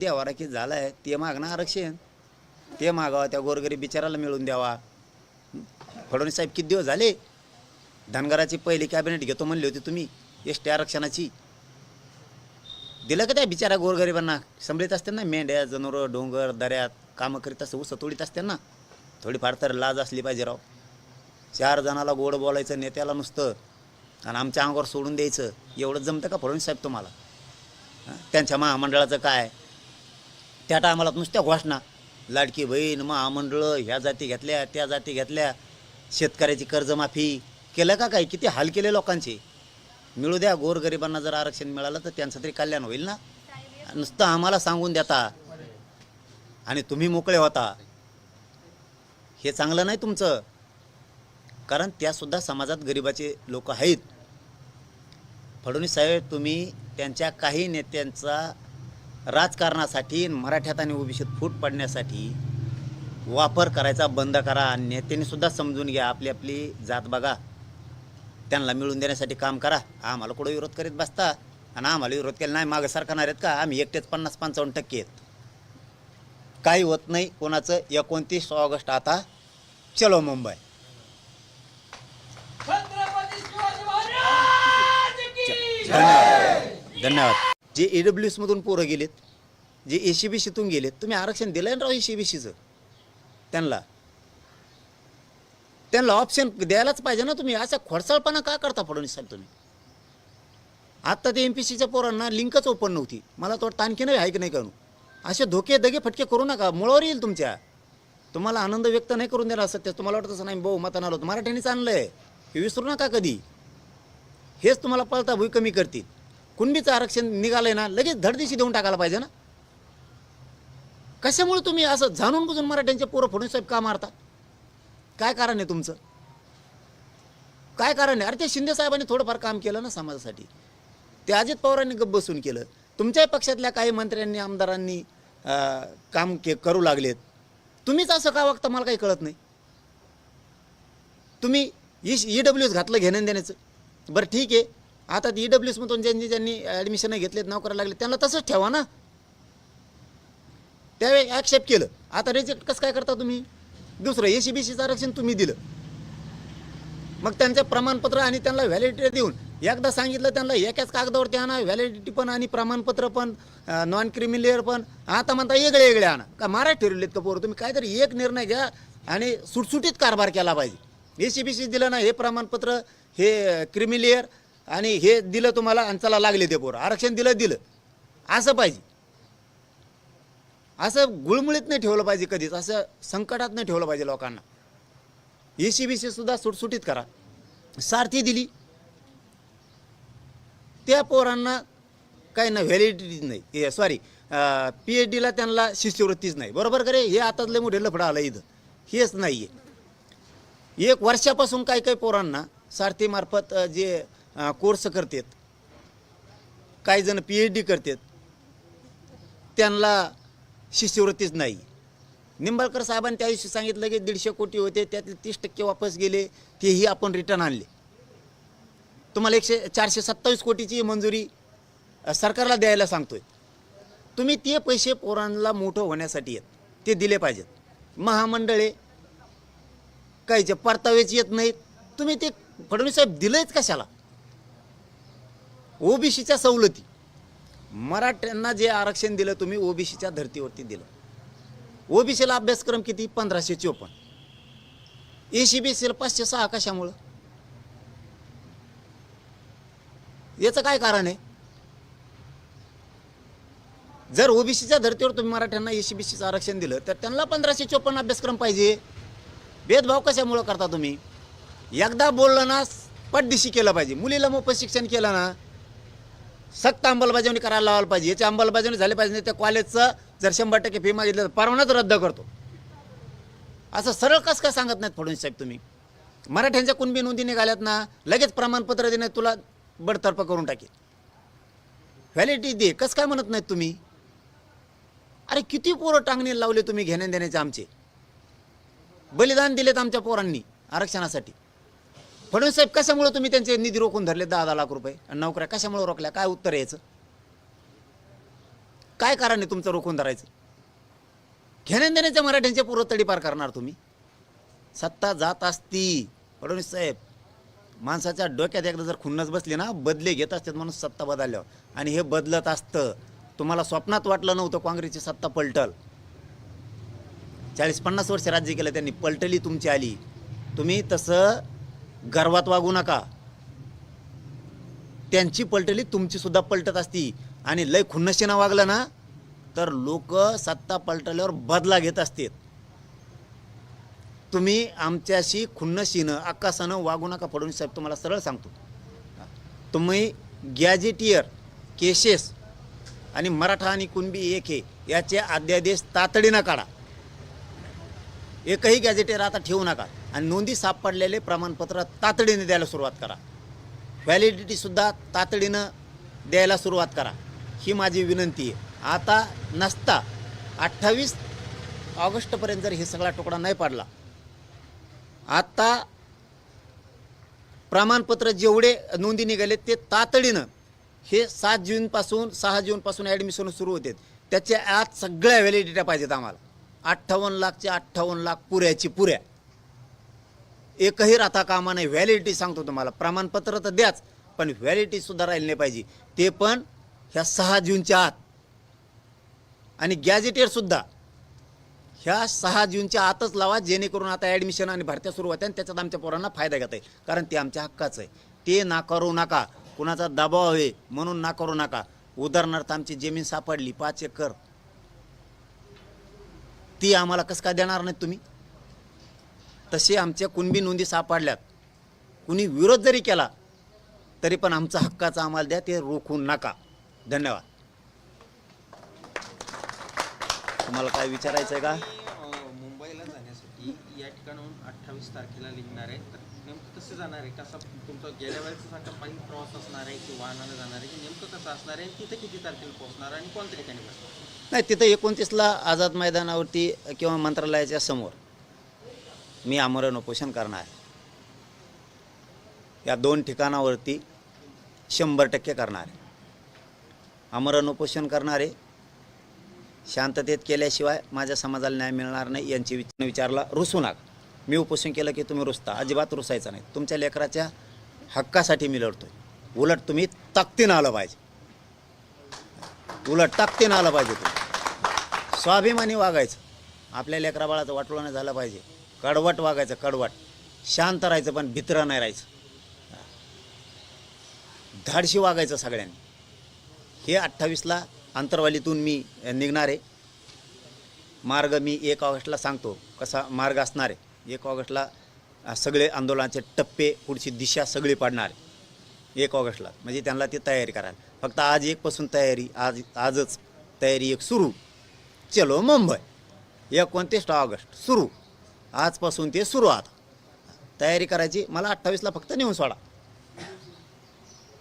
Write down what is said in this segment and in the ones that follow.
देवारा की झालाय ते मागणं आरक्षण. ते मागावं त्या गोरगरीब बिचाराला मिळून द्यावा. फडणवीस साहेब किती दिवस झाले? धनगराची पहिली कॅबिनेट घेतो म्हणली होती तुम्ही एस टी आरक्षणाची. दिलं का त्या बिचारा गोरगरिबांना? संभळीत असते ना मेंढ्या जनावरं डोंगर दऱ्यात कामं करीत असते उसं तोडीत असते ना? थोडीफार तर लाज असली पाहिजे राव. चार जणाला गोड बोलायचं नेत्याला नुसतं. आणि आमच्या अंगावर सोडून द्यायचं. एवढं जमतं का फडणवीस साहेब तुम्हाला? त्यांच्या महामंडळाचं काय? त्या टायमाला नुसत्या घोषणा. लाडकी बहीण महामंडळं ह्या जाती घेतल्या त्या जाती घेतल्या. शेतकऱ्याची कर्जमाफी केलं का काय किती हाल केले लोकांचे? मिळू द्या गोरगरिबांना जर आरक्षण मिळालं तर त्यांचं तरी कल्याण होईल ना? नुसतं आम्हाला सांगून देता. आणि तुम्ही मोकळे होता. हे चांगलं नाही तुमचं. कारण त्यासुद्धा समाजात गरिबाचे लोक आहेत. फडणवीस साहेब तुम्ही त्यांच्या काही नेत्यांचा राजकारणासाठी मराठ्यात आणि ओबीसीत फूट पडण्यासाठी वापर करायचा बंद करा. नेत्यांनी सुद्धा समजून घ्या आपली आपली जात बघा. त्यांना मिळून देण्यासाठी काम करा. आम्हाला कुठं विरोध करीत बसता? आणि आम्हाला विरोध केला नाही मागं सरकारणार आहेत का? आम्ही एकटेच पन्नास पंचावन्न टक्के आहेत. काही होत नाही. कोणाचं? एकोणतीस ऑगस्ट आता. चलो मुंबई. धन्यवाद. धन्यवाद. जे ए डब्ल्यू एसमधून पोरं गेलेत जे ए सी बी सीतून गेलेत तुम्ही आरक्षण दिलं ना राव ए सी बी सीचं त्यांना. त्यांना ऑप्शन द्यायलाच पाहिजे ना तुम्ही. असा खोडसाळपणा का करता फडणवीस साहेब तुम्ही? आत्ता ते एम पी सीच्या पोरांना लिंकच ओपन नव्हती. मला तर वाटतं आणखी नाही आहे की नाही करू. असे धोके दगे फटके करू नका. मुळावर येईल तुमच्या. तुम्हाला आनंद व्यक्त नाही करून देणार सत्य. तुम्हाला वाटतं असं नाही भाऊ मताना आलो. मराठ्यांनीच आणलं आहे हे विसरू नका कधी. हेच तुम्हाला पळता भुई कमी करतील. कुणबीचं आरक्षण निघालंय ना लगेच धडदिशी देऊन टाकायला पाहिजे ना? कशामुळे तुम्ही असं जाणून बुजून मराठ्यांचे पोरं फडणवीसाहेब का मारता काय कारण आहे तुमचं? काय कारण आहे? अरे ते शिंदे साहेबांनी थोडंफार काम केलं ना समाजासाठी. ते अजित पवारांनी गप्प बसून केलं. तुमच्याही पक्षातल्या काही मंत्र्यांनी आमदारांनी काम के करू लागलेत. तुम्हीच असं का वागता मला काही कळत नाही? तुम्ही ई ई डब्ल्यू एस घातलं घेणं देण्याचं बरं ठीक आहे. आता ई डब्ल्यू एसमधून ज्यांनी ज्यांनी ॲडमिशन घेतलेत नाव करायला लागले त्यांना तसंच ठेवा ना. त्यावेळी ॲक्सेप्ट केलं. आता रिजेक्ट कसं काय करता तुम्ही? दुसरं ए सी बी सीचं आरक्षण तुम्ही दिलं. मग त्यांचं प्रमाणपत्र आणि त्यांना व्हॅलिडिटी देऊन एकदा सांगितलं त्यांना एकाच कागदावरती आणा व्हॅलिडिटी पण आणि प्रमाणपत्र पण नॉन क्रिमिलेअर पण. आता म्हणता वेगळे वेगळे आणा. का मारा ठरवलेत का पोरं? तुम्ही काहीतरी एक निर्णय घ्या आणि सुटसुटीत कारभार केला पाहिजे. ए सी बी सी दिलं ना हे प्रमाणपत्र हे क्रिमिलेअर आणि हे दिलं तुम्हाला आणि चला लागले ते पोरं. आरक्षण दिलं दिलं. असं पाहिजे. असं गुळमुळीत नाही ठेवलं पाहिजे कधीच. असं संकटात नाही ठेवलं पाहिजे लोकांना. ए सी बी सी सुद्धा सुटसुटीत करा. सारथी दिली. त्या पोरांना काही ना व्हॅलिडिटी नाही. सॉरी पी एच डीला त्यांना शिष्यवृत्तीच नाही. बरोबर करे हे आताच मोठे लफडं आलं इथं. हेच नाही आहे एक वर्षापासून काही काही पोरांना सारथीमार्फत जे कोर्स करतात. काही जण पी एच डी करतात. त्यांना शिष्यवृत्तीच नाही. निंबाळकर साहेबांनी त्या दिवशी सांगितलं की दीडशे कोटी होते त्यातले तीस टक्के वापस गेले तेही आपण रिटर्न आणले. तुम्हाला एकशे चारशे सत्तावीस कोटीची मंजुरी सरकारला द्यायला सांगतोय. तुम्ही ते पैसे पोरांना मोठं होण्यासाठी आहेत. ते दिले पाहिजेत. महामंडळे काहीचे परतावेच येत नाहीत. तुम्ही ते फडणवीस साहेब दिलंच कशाला? ओबीसीच्या सवलती. मराठ्यांना जे आरक्षण दिलं तुम्ही ओबीसीच्या धर्तीवरती दिलं. ओबीसीला अभ्यासक्रम किती? पंधराशे चोपन्न. ए सी बी सीला पाचशे सहा कशामुळं? याचं काय कारण आहे? जर ओबीसीच्या धर्तीवर तुम्ही मराठ्यांना ए सी बी सीचं आरक्षण दिलं तर त्यांना पंधराशे चोपन्न अभ्यासक्रम पाहिजे. भेदभाव कशामुळं करता तुम्ही? एकदा बोललं ना पटदिशी केलं पाहिजे. मुलीला मोफत शिक्षण केलं ना सक्त अंमलबजावणी करायला लावायला पाहिजे. याची अंमलबजावणी झाली पाहिजे नाही त्या कॉलेजचं जर शंभर टक्के फी मागितलं तर परवानाच रद्द करतो. असं सरळ कसं काय सांगत नाहीत फडणवीस साहेब तुम्ही? मराठ्यांच्या कुणबी नोंदी निघाल्यात ना लगेच प्रमाणपत्र देणे तुला बडतर्फ करून टाकेल. व्हॅलिडिटी दे. कसं काय म्हणत नाहीत तुम्ही? अरे किती पोरं टांगणी लावले तुम्ही घेण्या देण्याचे आमचे? बलिदान दिलेत आमच्या पोरांनी आरक्षणासाठी. फडणवीस साहेब कशामुळे तुम्ही त्यांचे निधी रोखून धरले दहा दहा लाख रुपये? आणि नोकऱ्या कशामुळे रोखल्या? काय उत्तर यायचं? काय कारण आहे तुमचं रोखून धरायचं? घेण्या देण्याच्या मराठ्यांच्या पूर्व तडीपार करणार तुम्ही. सत्ता जात असती. फडणवीस साहेब माणसाच्या डोक्यात एकदा जर खुन्नस बसली ना बदले घेत असतात म्हणून सत्ता बदलल्यावर. आणि हे बदलत असतं. तुम्हाला स्वप्नात वाटलं नव्हतं काँग्रेसची सत्ता पलटल. चाळीस पन्नास वर्ष राज्य केलं त्यांनी पलटली तुमची आली. तुम्ही तसं गर्वात वागू नका. त्यांची पलटली तुमची सुद्धा पलटत असती. आणि लय खुन्नशीनं वागलं ना तर लोक सत्ता पलटल्यावर बदला घेत असतात तुम्ही आमच्याशी खुन्नशीनं आकाशानं वागू नका फडणवीस साहेब तुम्हाला सरळ सांगतो. तुम्ही गॅजेटियर केसेस आणि मराठा आणि कुणबी एक हे याचे अध्यादेश तातडीनं काढा. एकही गॅजेटियर आता ठेवू नका. आणि नोंदी सापडलेले प्रमाणपत्र तातडीने द्यायला सुरुवात करा. व्हॅलिडिटीसुद्धा तातडीनं द्यायला सुरुवात करा. ही माझी विनंती आहे. आता नसता अठ्ठावीस ऑगस्टपर्यंत जर हे सगळा तुकडा नाही पाडला आता प्रमाणपत्र जेवढे नोंदी निघाले ते तातडीनं हे सात जूनपासून सहा जूनपासून ॲडमिशन सुरू होते. त्याच्या आत सगळ्या व्हॅलिडिट्या पाहिजेत आम्हाला. अठ्ठावन्न लाखच्या अठ्ठावन्न लाख पुऱ्याची पुऱ्या. एकही राहता कामा नाही. व्हॅलिडिटी सांगतो तुम्हाला. प्रमाणपत्र तर द्याच पण व्हॅलिडिटी सुद्धा राहिली नाही पाहिजे. ते पण ह्या सहा जूनच्या आत. आणि गॅजेटियर सुद्धा. ह्या सहा जूनच्या आतच लावा जेणेकरून आता ॲडमिशन आणि भरत्या सुरू होत्या आणि त्याच्यात आमच्या पोरांना फायदा घेता येईल. कारण ते आमच्या हक्काचं आहे. ते नाकारू नका. कुणाचा दबाव आहे म्हणून नाकारू नका. उदाहरणार्थ आमची जमीन सापडली पाच एकर. ती आम्हाला कसं काय देणार नाही तुम्ही? तसे आमच्या कुणबी नोंदी सापडल्यात. कुणी विरोध जरी केला तरी पण आमचा हक्काचा आम्हाला द्या ते रोखू नका. धन्यवाद. तुम्हाला काय विचारायचं आहे का? मुंबईला जाण्यासाठी या ठिकाणाहून अठ्ठावीस तारखेला निघणार आहे. तर नेमकं कसं जाणार आहे? कसा तुमचा गेल्या वेळेचा सारखा पायी प्रवास असणार आहे की वाहनानं जाणार आहे की नेमकं कसं असणार आहे? तिथं किती तारखेला पोहोचणार आणि कोणत्या ठिकाणी बसणार? नाही तिथं एकोणतीसला आझाद मैदानावरती किंवा मंत्रालयाच्या समोर. मी आमरण उपोषण करणार. आहे या दोन ठिकाणावरती शंभर टक्के करणार. आमरण उपोषण करणारे शांततेत केल्याशिवाय माझ्या समाजाला न्याय मिळणार नाही यांची विच विचारला रुसू नका. मी उपोषण केलं की तुम्ही रुसता. अजिबात रुसायचं नाही. तुमच्या लेकराच्या हक्कासाठी मी लढतो. उलट तुम्ही ताकदीनं आलं पाहिजे. उलट ताकदीनं आलं पाहिजे तुम्ही. स्वाभिमानी वागायचं. आपल्या लेकराबाळाचं वाटलं नाही झालं पाहिजे. कडवट वागायचं कडवट. शांत राहायचं पण भित्र नाही राहायचं. धाडशी वागायचं सगळ्यांनी. हे अठ्ठावीसला अंतरवालीतून मी निघणार आहे. मार्ग मी एक ऑगस्टला सांगतो कसा मार्ग असणार आहे. एक ऑगस्टला सगळे आंदोलनाचे टप्पे पुढची दिशा सगळी पाडणार आहे. एक ऑगस्टला. म्हणजे त्यांना ती तयारी करायला. फक्त आज एकपासून तयारी आज आजच तयारी एक सुरू. चलो मुंबई. एकोणतीस ऑगस्ट सुरू. आजपासून ते सुरुवात. तयारी करायची. मला अठ्ठावीसला फक्त नेऊन सोडा.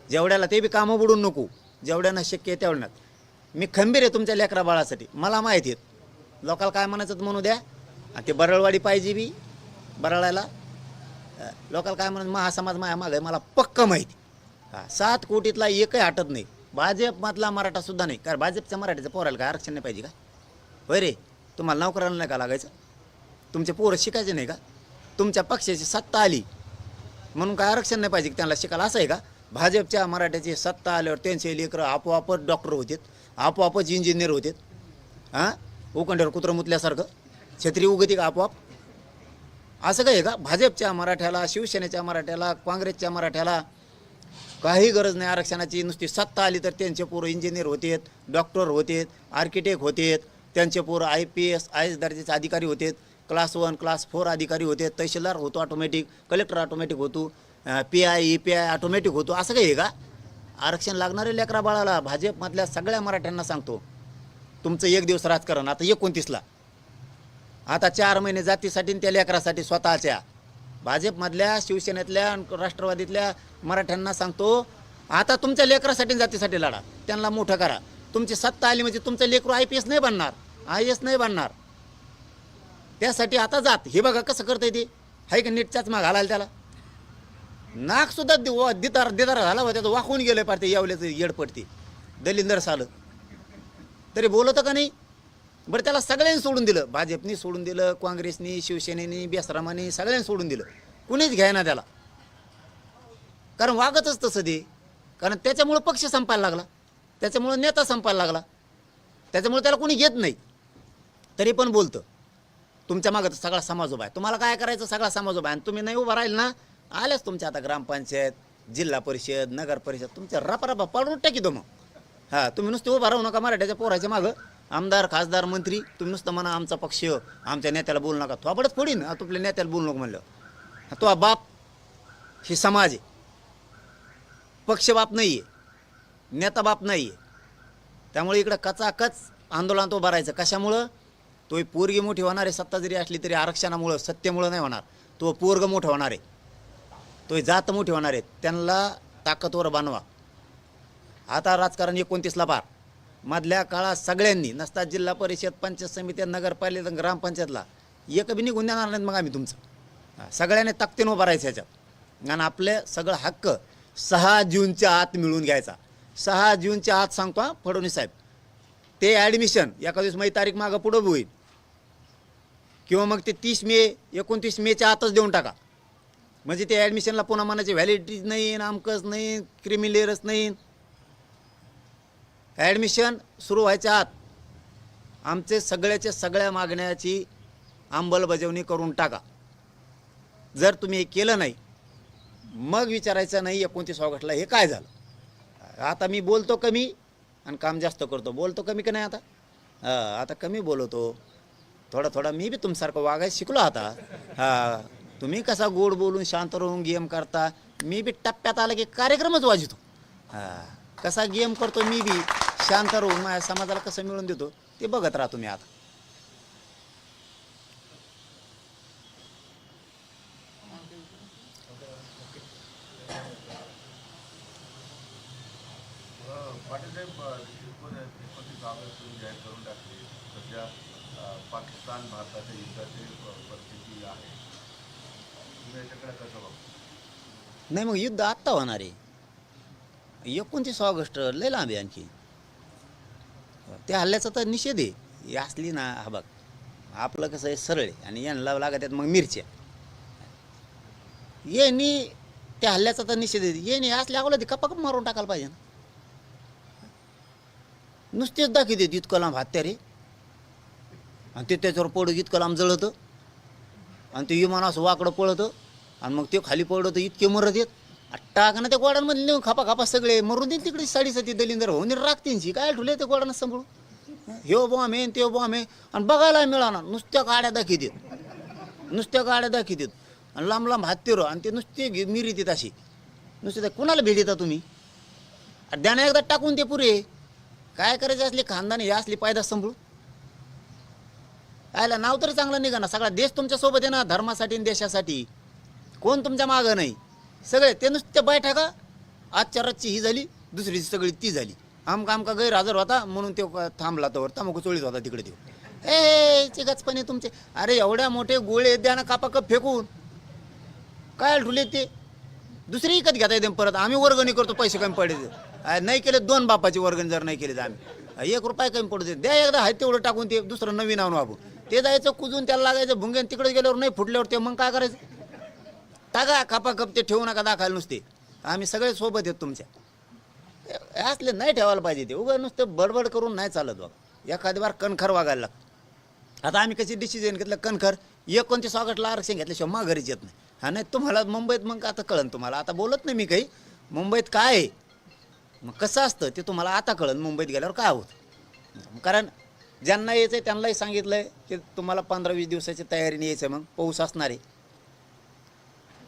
जेवढ्याला ते बी कामं बुडून नको जेवढ्यानं शक्य आहे तेवढ्यात मी खंबीर आहे तुमच्या लेकरा बाळासाठी. मला माहिती आहेत. लोकाला काय म्हणायचं म्हणू द्या. आणि ते बरळवाडी पाहिजे बी बरळायला लोकाला काय म्हणत महासमाज माया माग आहे. मला पक्क माहिती. हा सात कोटीतला एकही हटत नाही. भाजपमधला मराठा सुद्धा नाही. कारण भाजपच्या मराठीचं पोरायला काय आरक्षण नाही पाहिजे का? होय रे? तुम्हाला नोकराला नाही का लागायचं? तुमचे पोरं शिकायचे नाही का? तुमच्या पक्षाची सत्ता आली. म्हणून काय आरक्षण नाही पाहिजे की त्यांना शिकायला? असं आहे का? भाजपच्या मराठ्याची सत्ता आल्यावर त्यांचे लेकरं आपोआपच डॉक्टर होते आपोआपच इंजिनियर होते हां? उकंड्यावर कुत्रं मुतल्यासारखं. छत्री उगती का आपोआप? असं काय आहे का? भाजपच्या मराठ्याला शिवसेनेच्या मराठ्याला काँग्रेसच्या मराठ्याला काही गरज नाही आरक्षणाची. नुसती सत्ता आली तर त्यांचे पोरं इंजिनियर होतेत डॉक्टर होतेत आर्किटेक्ट होतेत त्यांचे पोरं I P S I S दर्जाचे अधिकारी होतेत. क्लास वन क्लास फोर अधिकारी होते तहसीलदार होतो ऑटोमॅटिक कलेक्टर ऑटोमॅटिक होतो P I E P I automatic होतो असं काही आहे का? आरक्षण लागणारे लेकरा बाळाला भाजपमधल्या सगळ्या मराठ्यांना सांगतो तुमचं एक दिवस राजकारण आता एकोणतीसला. आता चार महिने जातीसाठी आणि त्या लेकरासाठी स्वतःच्या. भाजपमधल्या शिवसेनेतल्या राष्ट्रवादीतल्या मराठ्यांना सांगतो आता तुमच्या लेकरासाठी जातीसाठी लढा त्यांना मोठं करा. तुमची सत्ता आली म्हणजे तुमचं लेकरू आय पी एस नाही बनणार आय एस नाही बनणार. त्यासाठी आता जात. हे बघा कसं करता ते. हाय का नीटच्याच माग घालायला त्याला. नाकसुद्धा दे दि- वा- दितार झाला होता त्याचं वाकून गेलं पार ते यावल्याचं येड पडते दलिंदर सालं. तरी बोलतं का नाही? बरं त्याला सगळ्यांनी सोडून दिलं. भाजपनी सोडून दिलं काँग्रेसनी शिवसेनेनी बेसरामाने सगळ्यांनी सोडून दिलं. कुणीच घ्यायना त्याला. कारण वागतच तसं ते. कारण त्याच्यामुळं पक्ष संपायला लागला. त्याच्यामुळं नेता संपायला लागला. त्याच्यामुळे त्याला कोणी घेत नाही. तरी पण बोलतं. तुमच्या मागं सगळा समाज उभा आहे. तुम्हाला काय करायचं? सगळा समाज उभा आहे. आणि तुम्ही नाही उभा राहील ना आल्याच तुमच्या आता ग्रामपंचायत जिल्हा परिषद नगर परिषद तुमच्या रपा पाडून टाकी तो मग हां तुम्ही नुसते उभा राहू नका मराठ्याच्या पोराच्या मागं. आमदार खासदार मंत्री तुम्ही नुसतं म्हणा आमचा पक्ष आमच्या नेत्याला बोलू नका. थोपडच फोडीन हा, तुपल्या नेत्याला बोलू नको म्हणलं. तो बाप ही समाज आहे. पक्ष बाप नाही आहे. नेता बाप नाही आहे. त्यामुळे इकडं कचाकच आंदोलन तो भरायचं कशामुळं? तो पोरगी मोठी होणार आहे सत्ता जरी असली तरी आरक्षणामुळं सत्तेमुळं नाही होणार. तो पोरग मोठं होणार आहे. तो जात मोठी होणार आहे. त्यांना ताकदवर बनवा आता राजकारण एकोणतीसला पार. मधल्या काळात सगळ्यांनी नसता जिल्हा परिषद पंचायत समित्या नगरपालिका ग्रामपंचायतला एक बी निघून देणार नाहीत मग आम्ही तुमचं. सगळ्यांनी ताकदीनं उभं राहायचं ह्याच्यात. आणि आपले सगळं हक्क सहा जूनच्या आत मिळून घ्यायचा. सहा जूनच्या आत सांगतो हा फडणवीस साहेब. ते ॲडमिशन एका दिवस माझी तारीख मागं पुढं होईल. किंवा मग ते तीस मे एकोणतीस मेच्या आतच देऊन टाका. म्हणजे ते ॲडमिशनला पुन्हा मनाची व्हॅलिडिटीज नाही आमकच नाही क्रिमिलेअरच नाही. ॲडमिशन सुरू व्हायच्या आत आमचे सगळ्याच्या सगळ्या मागण्याची अंमलबजावणी करून टाका. जर तुम्ही हे केलं नाही मग विचारायचं नाही एकोणतीस ऑगस्टला हे काय झालं. आता मी बोलतो कमी आणि काम जास्त करतो. बोलतो कमी का नाही आता? आता कमी बोलवतो थोडा थोडा मी बी तुमच्यासारखं वागायला शिकलो आता. हा. तुम्ही कसा गोड बोलून शांत राहून गेम करता मी बी टप्प्यात आला की कार्यक्रमच वाजवतो हा. कसा गेम करतो मी बी शांत राहून माझ्या समाजाला कसं मिळून देतो ते बघत राहतो मी आता पाटील साहेब एकोण एकोणतीस ऑगस्ट रोजी जाहीर करून टाकले सध्या अ, पाकिस्तान भारताच्या युद्धाची प- परिस्थिती आहे तुम्ही याच्याकडे कसं बघता नाही मग युद्ध आत्ता होणार आहे. एकोणतीस ऑगस्ट लय लांब आहे आणखी. त्या हल्ल्याचा तर निषेध आहे. असली ना हा बघ. आपलं कसं आहे सरळ आहे. आणि यांना लागत आहेत मग मिरच्या. येणी त्या हल्ल्याचा तर निषेध आहे. येणी असल्या अगोदर कपाकप मारून टाकायला पाहिजे ना. नुसतेच दाखवते इतकं लांब हत्यारे आणि ते त्याच्यावर पडू इतकं लांब जळतं. आणि ते विमान असं वाकडं पळतं. आणि मग ते खाली पडलं तर इतके मरत येत टाक ना त्या गोडांमध्ये नेऊन खापा खापा सगळे मरून देईल तिकडे साडीसाठी दलिंदर होऊन राखतींची काय ठुले ते गोडानं सांभाळू ह्यो बॉम्ब आहे ते बॉम्ब आहे आणि बघायला मिळाला नुसत्या गाड्या देत नुसत्या गाड्या देत आणि लांब लांब हत्तीर आणि ते नुसते घे- देत अशी. नुसते त्या कुणाला भेट देता तुम्ही? अरे द्याना एकदा टाकून ते पुरे. काय करायचे असले खानदानी हे असली पायदा सांभाळू आयला नाव तरी चांगलं निघा ना. सगळा देश तुमच्यासोबत आहे ना धर्मासाठी आणि देशासाठी. कोण तुमच्या मागं नाही? सगळे ते नुसते बैठका आजच्या रातची ही झाली दुसरीची सगळी ती झाली. आमका आमका गैरहजर होता म्हणून ते का थांबला तोवर तमाखू चोळीत होता तिकडे ते. ए चिकचपणे तुमचे. अरे एवढ्या मोठे गोळे द्या ना कापा कप फेकून. काय ठुले ते? दुसरी विकत घेता येते परत. आम्ही वर्गणी करतो पैसे कमी पडले नाही केले दोन बापाची वर्गणी जर नाही केली तर आम्ही. एक रुपया कमी पडते द्या एकदा हाय तेवढं टाकून ते दुसरं नवीन आणू आपण. ते जायचं कुजून त्याला लागायचं भुंगेन तिकडे गेल्यावर नाही फुटल्यावर ते मग काय करायचं? टाका खापा ते ठेवू नका दाखायला नुसते. आम्ही सगळे सोबत आहेत तुमच्या. असले नाही ठेवायला पाहिजे ते. उभं नुसतं बडबड करून नाही चालत बघा एखादी बार कणखर वागायला लागतं. आता आम्ही कशी डिसिजन घेतलं? कणखर एकोणतीस ऑगस्टला आरक्षण घेतल्याशिवाय माघारीच येत नाही. हा नाही तुम्हाला मुंबईत मग आता कळन तुम्हाला. आता बोलत नाही मी काही. मुंबईत काय आहे? मग कसं असतं ते तुम्हाला आता कळन. मुंबईत गेल्यावर काय होतं? कारण ज्यांना यायचं आहे त्यांनाही सांगितलं आहे की तुम्हाला पंधरा वीस दिवसाची तयारीने यायचं आहे मग. पाऊस असणार आहे.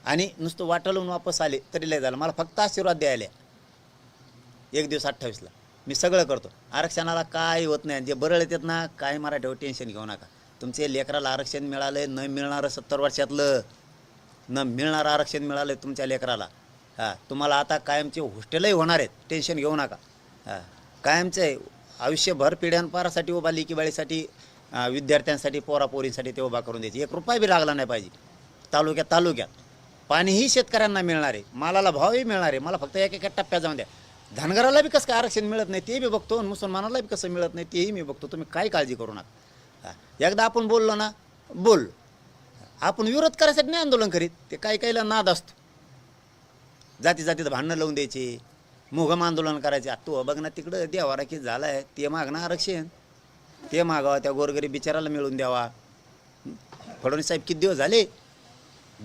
आणि नुसतं वाटलून वापस आले तरी लय झालं. मला फक्त आशीर्वाद द्यायला एक दिवस अठ्ठावीसला. मी सगळं करतो. आरक्षणाला काय होत नाही. जे बरळ येतात ना काय मराठीवर टेन्शन घेऊ नका. तुमचे लेकराला आरक्षण मिळालं न मिळणारं सत्तर वर्षातलं. न मिळणारं आरक्षण मिळालं तुमच्या लेकराला. हां तुम्हाला आता कायमचे हॉस्टेलही होणार आहेत. टेन्शन घेऊ नका. हां कायमचे आयुष्यभर पिढ्यांपारासाठी उभा लेकीबाळीसाठी विद्यार्थ्यांसाठी पोरापोरींसाठी ते उभा करून द्यायची. एक रुपया बी लागला नाही पाहिजे. तालुक्यात तालुक्यात. पाणीही शेतकऱ्यांना मिळणार आहे मालाला भावही मिळणार आहे मला फक्त एक एका टप्प्यात जाऊन द्या. धनगराला बी कसं काय आरक्षण मिळत नाही ते बी बघतो आणि मुसलमानाला बी कसं मिळत नाही तेही मी बघतो. तुम्ही काय काळजी करू नका. एकदा आपण बोललो ना बोल. आपण विरोध करायसाठी नाही आंदोलन करीत ते काही काहीला नाद असतो. जाती जातीत भांडणं लावून द्यायचे मुघम आंदोलन करायचे आ, तू बघ ना तिकडं देवारा की झाला आहे ते मागणं आरक्षण. ते मागावं त्या गोरगरीब बिचाराला मिळून द्यावा. फडणवीस साहेब किती दिवस झाले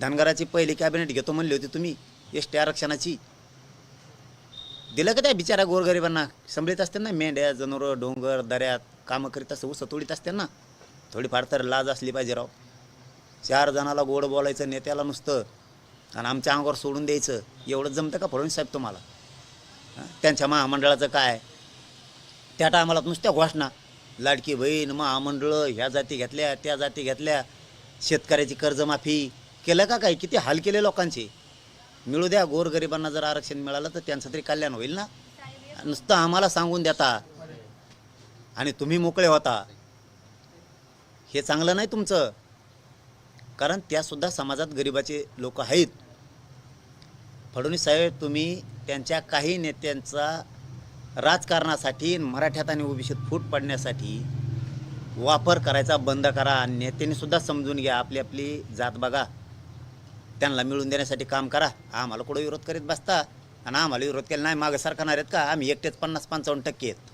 धनगराची पहिली कॅबिनेट घेतो म्हणली होती तुम्ही एस टी आरक्षणाची. दिलं का त्या बिचारा गोरगरिबांना? संभळीत असते ना मेंढ्या जनावरं डोंगर दऱ्यात कामं करीत असते ऊस तोडीत असते ना? थोडीफार तर लाज असली पाहिजे राव. चार जणाला गोड बोलायचं नेत्याला नुसतं आणि आमच्या अंगावर सोडून द्यायचं एवढं जमतं का फडणवीस साहेब तुम्हाला? त्यांच्या महामंडळाचं काय? त्या टायमाला नुसत्या घोषणा. लाडकी बहीण महामंडळं ह्या जाती घेतल्या त्या जाती घेतल्या शेतकऱ्याची कर्जमाफी केलं का काय? किती हाल केले लोकांचे? मिळू द्या गोरगरिबांना जर आरक्षण मिळालं तर त्यांचं तरी कल्याण होईल ना? नुसतं आम्हाला सांगून देता. आणि तुम्ही मोकळे होता. हे चांगलं नाही तुमचं. कारण त्यासुद्धा समाजात गरिबाचे लोक आहेत. फडणवीस साहेब तुम्ही त्यांच्या काही नेत्यांचा राजकारणासाठी मराठ्यात आणि ओबीसीत फूट पडण्यासाठी वापर करायचा बंद करा. आणि नेत्यांनी सुद्धा समजून घ्या. आपली आपली जात बघा. त्यांना मिळून देण्यासाठी काम करा. आम्हाला कुठं विरोध करीत बसता? आणि आम्हाला विरोध केला नाही मागं सरकणार आहेत का? आम्ही एकटेच पन्नास पंचावन्न टक्के आहेत.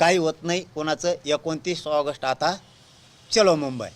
काही होत नाही कोणाचं एकोणतीस ऑगस्ट आता चलो मुंबई.